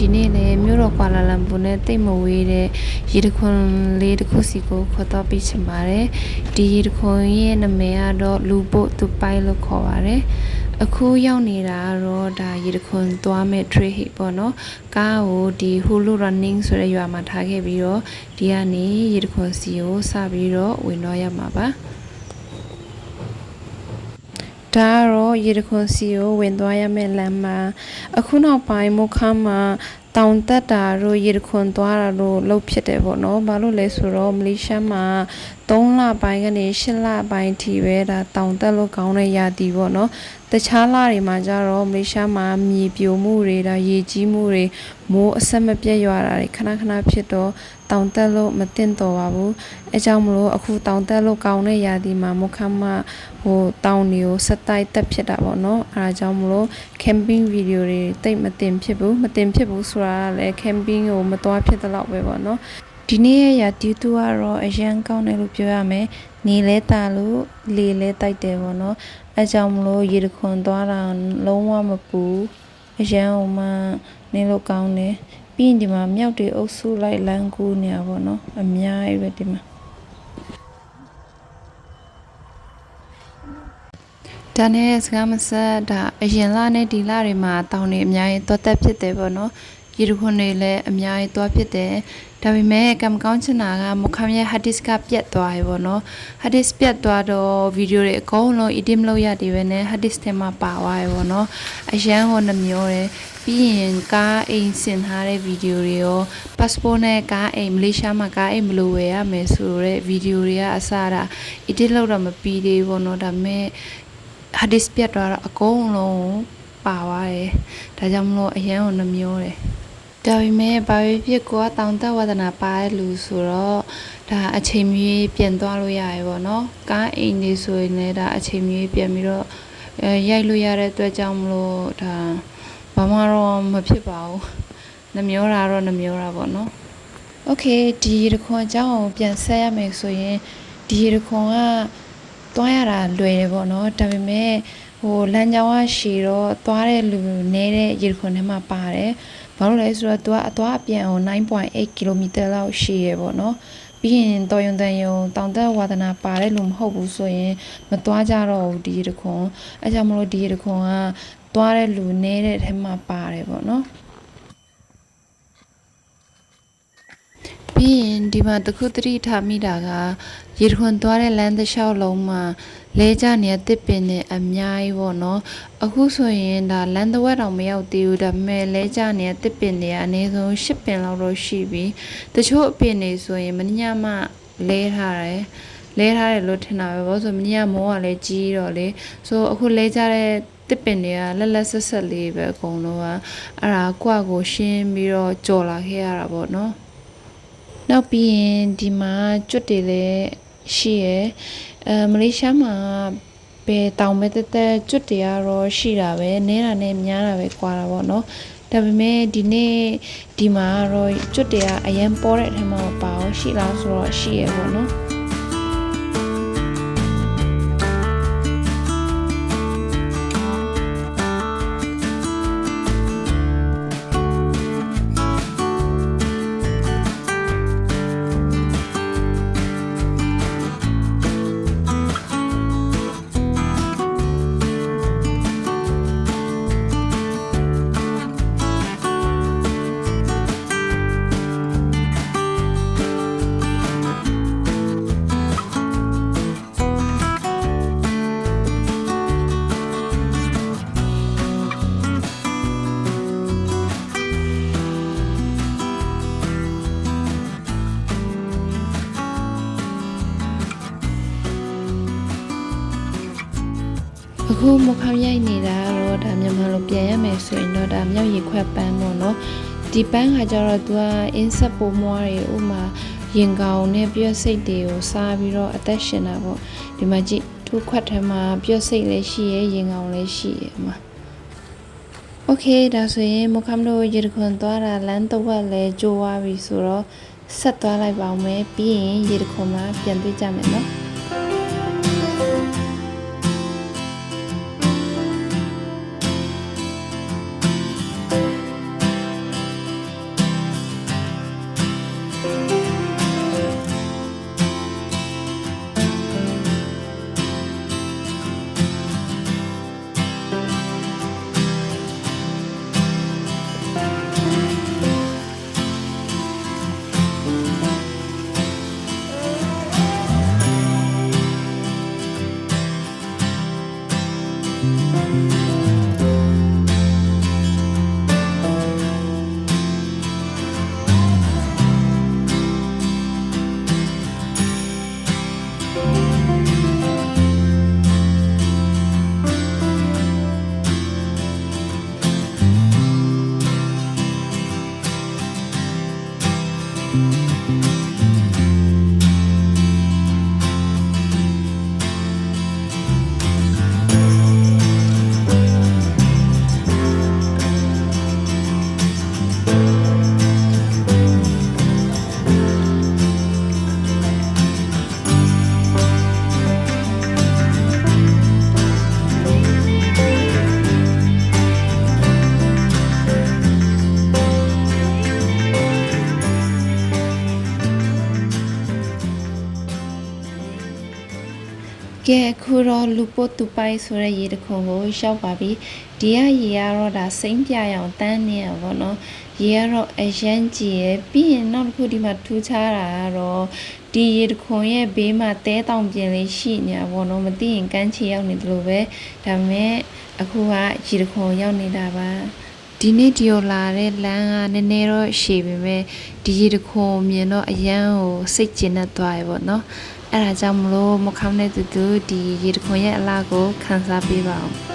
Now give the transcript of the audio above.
ဒီနေ့လည်းမြို့တော်ကွာလာလမ်ပူနဲ့တိတ်မဝေးတဲ့ရေတခွန်လေးတစ်ခုစီကိုခေါ်တော့ပြချင်ပါတယ်ဒီရေတခွန်ရဲ့နာမည်ကတော့လူပို့သူပိုင်လို့ခေါ်ပါတယ်အခုရောက်နေတာကတော့ဒါရေတခွန်သွားမဲ့ trade hit ပေါ့နော်ကားကိုဒီ Hulu running ဆိုတဲ့ရွာမှာထားခဲ့ပြီးတော့ဒီကနေရေတခွန်စီကိုစပြီးတော့ဝင်တော့ရမှာပါ ဒါကတော့ရေတခွန်စီကိုဝင်သွားရမယ့်လမ်းမှာအခုနောက်ပိုင်းမုခမ်းမှာ တောင်တက်တာတို့ရေတခွန်သွားတာတို့လှုပ်ဖြစ်တယ်ပေါ့နော်ဘာလို့လဲဆိုတော့မလေးရှားမှာ3လပိုင်းကနေ8လပိုင်းထိပဲဒါတောင်တက်လို့ကောင်းတဲ့ရာသီပေါ့နော်တခြားလတွေမှာကျတော့မလေးရှားမှာမြေပြိုမှုတွေဒါရေကြီးမှုတွေမိုးအဆက်မပြတ်ရွာတာတွေခဏခဏဖြစ်တော့တောင်တက်လို့မတင်တော်ပါဘူးအဲကြောင့်မလို့အခုတောင်တက်လို့ကောင်းတဲ့ရာသီမှာမုခမ်းမဟိုတောင်တွေကိုစက်တိုက်တက်ဖြစ်တာပေါ့နော်အဲဒါကြောင့်မလို့ camping video တွေတိတ်မတင်ဖြစ်ဘူးမတင်ဖြစ်ဘူးဆိုတာကလည်း camping ကိုမသွားဖြစ်တဲ့လောက်ပဲပေါ့နော်ဒီနေ့ရဲ့ရာတီတူကတော့အရန်ကောင်းတယ်လို့ပြောရမယ်နေလဲတာလို့လေလဲတိုက်တယ်ပေါ့နော်အဲကြောင့်မလို့ရေတခွန်သွားတာလုံးဝမပူအရန်ဟိုမှနေလို့ကောင်းတယ်ပြီးရင်ဒီမှာမြောက်တွေအုပ်စုလိုက်လမ်းကူးနေရပါတော့အများကြီးပဲဒီမှာဒါနဲ့စကားမဆက်ဒါအရင်လနဲ့ဒီလတွေမှာတောင်းနေအများကြီးသွားတက်ဖြစ်တယ်ပေါ့နော် ရေတခွန်တွေလည်းအများကြီးသွားဖြစ်တယ်ဒါပေမဲ့ကံမကောင်းချင်တာကမခမ်းရဲ့ hard disk ကပြတ်သွားရေပေါ့နော် hard disk ပြတ်သွားတော့ဗီဒီယိုတွေအကုန်လုံး edit မလုပ်ရတယ်ပဲနဲ့ hard disk ထဲမှာပါသွားရေပေါ့နော်အရန်ဟောနှမျောတယ်ပြီးရင်ကားအိမ်ဆင်ထားတဲ့ဗီဒီယိုတွေရော passport နဲ့ကားအိမ်မလေးရှားမှာကားအိမ်ဘယ်လိုဝယ်ရမယ်ဆိုတော့ဗီဒီယိုတွေကအစတာ edit လုပ်တော့မပြီးသေးဘူးပေါ့နော်ဒါပေမဲ့ hard disk ပြတ်သွားတော့အကုန်လုံးပါသွားတယ်ဒါကြောင့်မလို့အရန်ကိုနှမျောတယ် ဒါပေမဲ့ဘာပဲဖြစ်ကိုကတောင်တက်ဝဒနာပါတဲ့လူဆိုတော့ဒါအချိန်မီပြန်သွားလို့ရရပေါ့နော်ကားအိမ်နေဆိုရင်လည်းဒါအချိန်မီပြန်ပြီးတော့အဲရိုက်လို့ရတဲ့အတွက်ကြောင့်မလို့ဒါဘာမှတော့မဖြစ်ပါဘူးနှမျောတာတော့နှမျောတာပေါ့နော်โอเคဒီရခွန်အကြောင်းကိုပြန်ဆက်ရမယ်ဆိုရင်ဒီရခွန်က သွားရတာလွယ်တယ်ပေါ့နော်ဒါပေမဲ့ဟိုလမ်းကြောင်းကရှည်တော့သွားတဲ့လူနေတဲ့ရေခွန်ထဲမှာပါတယ် ဘာလို့လဲဆိုတော့သူကအသွားအပြန်အောင်9.8 km လောက်ရှည်ရပေါ့နော်ပြီးရင်တော်ရုံတန်ရုံတောင်တက်ဝါသနာပါတဲ့လူမဟုတ်ဘူးဆိုရင်မသွားကြတော့ဘူးဒီရေခွန်အဲကြောင့်မလို့ဒီရေခွန်ကသွားတဲ့လူနေတဲ့ထဲမှာပါတယ်ပေါ့နော်ပြီးရင်ဒီမှာတခုတတိထားမိတာကရေထွန်သွားတဲ့လမ်းတစ်လျှောက်လုံးမှာ လဲကြနေတဲ့တစ်ပင်တွေအများကြီးပေါ့နော်အခုဆိုရင်ဒါလမ်းတစ်ဝက်တောင်မရောက်သေးဘူးဒါပေမဲ့လဲကြနေတဲ့တစ်ပင်တွေကအနည်းဆုံး10ပင်လောက်တော့ရှိပြီတချို့အပင်တွေဆိုရင်မညမှလဲထားတယ်လဲထားတယ်လို့ထင်တာပဲဘာလို့ဆိုမညမိုးကလည်းကြီးတော့လေဆိုအခုလဲကြတဲ့တစ်ပင်တွေကလက်လက်ဆက်ဆက်လေးပဲအကုန်လုံးကအဲ့ဒါကိုယ့်ကိုရှင်းပြီးတော့ကြော်လာခဲ့ရတာပေါ့နော်နောက်ပြီးရင်ဒီမှာကျွတ်တွေလည်း ရှိရယ်အဲမလေးရှားမှာဘယ်တောင်မဲတက်တက်ကျွတ်တွေကတော့ရှိတာပဲနဲတာနဲ့များတာပဲကွာတာပေါ့နော်ဒါပေမဲ့ဒီနေ့ဒီမှာကတော့ကျွတ်တွေကအရင်ပေါ်တဲ့အထက်မှာမပါဘူးရှိလားဆိုတော့ရှိရယ်ပေါ့နော် အခုမခောက်ရိုက်နေတာကတော့ဒါမြန်မာလိုပြန်ရမယ်ဆိုရင်တော့ဒါမြောက်ရီခွက်ပန်းပေါ့နော်ဒီပန်းကကြတော့သူကအင်းဆက်ပိုးမွားတွေဥမာရင်ကောင်နဲ့ပြည့်စိတ်တွေကိုစားပြီးတော့အသက်ရှင်တာပေါ့ဒီမှာကြည့်သူ့ခွက်ထဲမှာပြည့်စိတ်လည်းရှိရရင်ကောင်လည်းရှိရမှာโอเคဒါဆိုရင်မခမ်တို့ရေခွန်သွားတာလမ်းတော့ဝက်လဲကြိုးသွားပြီဆိုတော့ဆက်သွားလိုက်ပါအောင်မယ်ပြီးရင်ရေခွန်မှာပြန်တွေ့ကြမယ်နော် ကဲအခုတော့လူပို့တူပိုက်ဆိုတဲ့ရေတခွန်ကိုရောက်ပါပြီဒီကရေကတော့ဒါစိမ့်ပြရအောင်တန်းနေရပါတော့ရေကတော့အရန်ကြီးရယ်ပြီးရင်နောက်တစ်ခုဒီမှာထူးခြားတာကတော့ဒီရေတခွန်ရဲ့ဘေးမှာတဲတောင်ပြင်လေးရှိနေတာပေါ့နော်မသိရင်ကမ်းခြေရောက်နေတယ်လို့ပဲဒါပေမဲ့အခုကရေတခွန်ရောက်နေတာပါဒီနေ့ဒီယိုလာတဲ့လမ်းကနည်းနည်းတော့ရှည်ပေမဲ့ဒီရေတခွန်မြင်တော့အရန်ကိုစိတ်ကျဉ်တတ်သွားရေပေါ့နော် အဲ့ဒါကြောင့်မလို့မခေါင်းတဲ့သူသူဒီရေတခွန်ရဲ့အလားကိုခန်းစားပေးပါအောင်